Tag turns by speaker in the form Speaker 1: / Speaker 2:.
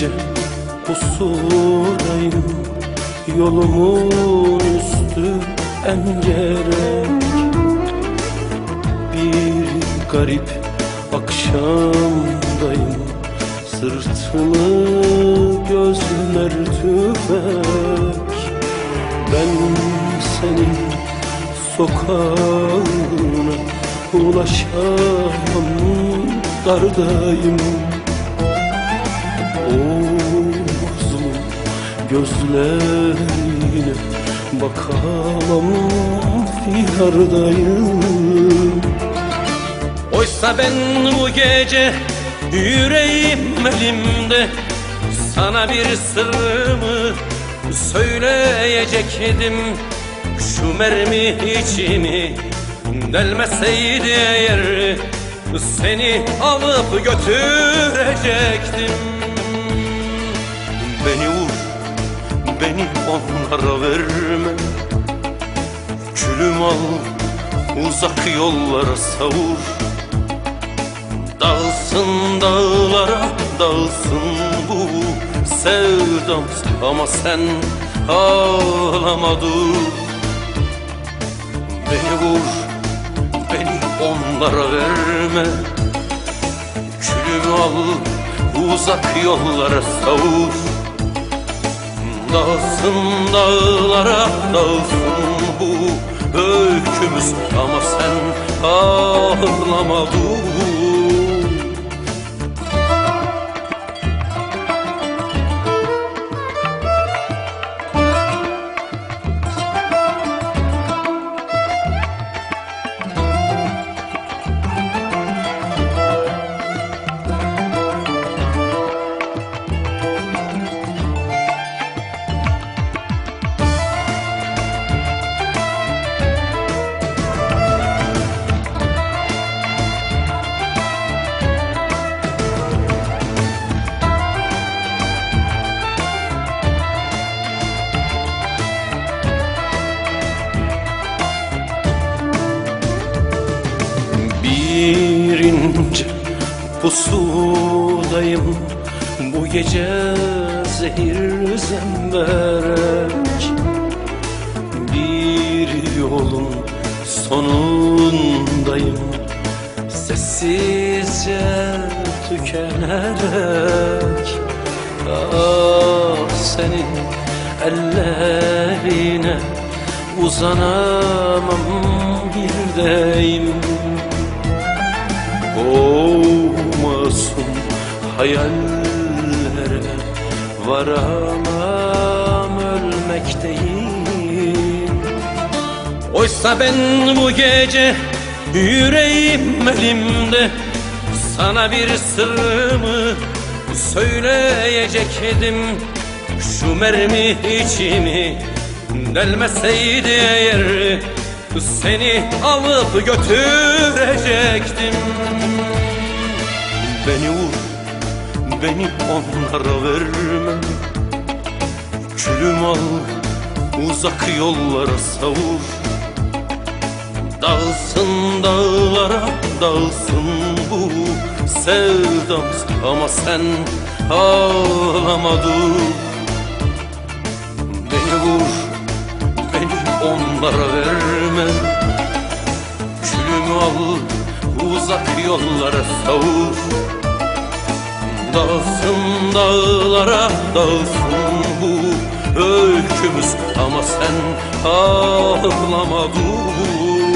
Speaker 1: ince pusudayım Yolumun üstü engerek Bir garip akşamdayım. Sırtımı gözler tüfek. Ben senin sokağına ulaşamam. Dardayım O mazlum gözlerine bakamam fiyardayım Oysa ben bu gece yüreğim elimde Sana bir sırrımı söyleyecektim. Şu mermi içimi delmeseydi eğer Seni alıp götürecektim beni onlara verme. Külüm al, uzak yollara savur. Dağılsın dağlara, dağılsın bu sevdam. Ama sen ağlama dur. Beni vur, beni onlara verme. Külümü al, uzak yollara savur Dağılsın dağlara, dağılsın bu öykümüz. Ama sen ağlama dur Bir ince pusudayım Bu gece zehir zemberek. Bir yolun sonundayım Sessizce tükenerek. Ah senin ellerine uzanamam bir deyim o masum hayallere varamam ölmekteyim. Oysa ben bu gece yüreğim elimde. Sana bir sırrımı söyleyecektim. Şu mermi içimi delmeseydi eğer Seni alıp götürecektim Beni vur, beni onlara verme. Külüm al, uzak yollara savur. Dağılsın dağlara, dağılsın bu sevdam Ama sen ağlama dur. Beni vur, beni onlara verme. Külümü al, uzak yollara savur. Dağılsın dağlara, dağılsın bu öykümüz Ama sen ağlama dur